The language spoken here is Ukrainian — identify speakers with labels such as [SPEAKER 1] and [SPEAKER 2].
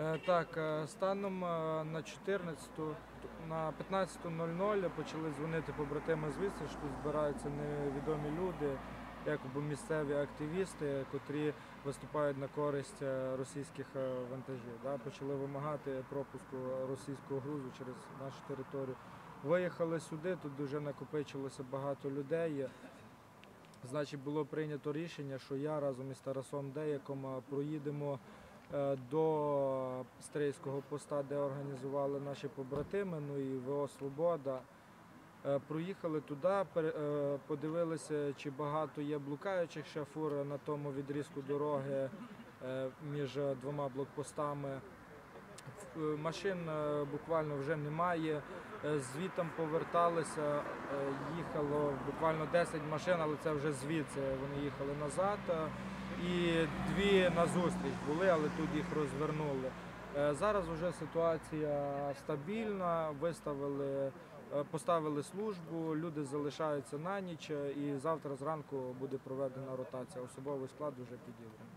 [SPEAKER 1] Е, Так, е, станом е, на 14, на 15.00 почали дзвонити побратими з Вісти, що збираються невідомі люди, якоби місцеві активісти, котрі виступають на користь російських вантажів. Да? Почали вимагати пропуску російського грузу через нашу територію. Виїхали сюди, тут вже накопичилося багато людей. Значить, було прийнято рішення, що я разом із Тарасом Деяком проїдемо до стрийського поста, де організували наші побратими, ну і ВО Свобода. Е, Проїхали туди, е, подивилися, чи багато є блукаючих ще фур на тому відрізку дороги е, між двома блокпостами. Е, Машин е, буквально вже немає. Е, Звітом поверталися, е, їхало буквально 10 машин, але це вже звідси вони їхали назад. е, І дві назустріч були, але тут їх розвернули. Е, Зараз вже ситуація стабільна, виставили, е, поставили службу, люди залишаються на ніч, е, і завтра зранку буде проведена ротація. Особовий склад вже підібраний.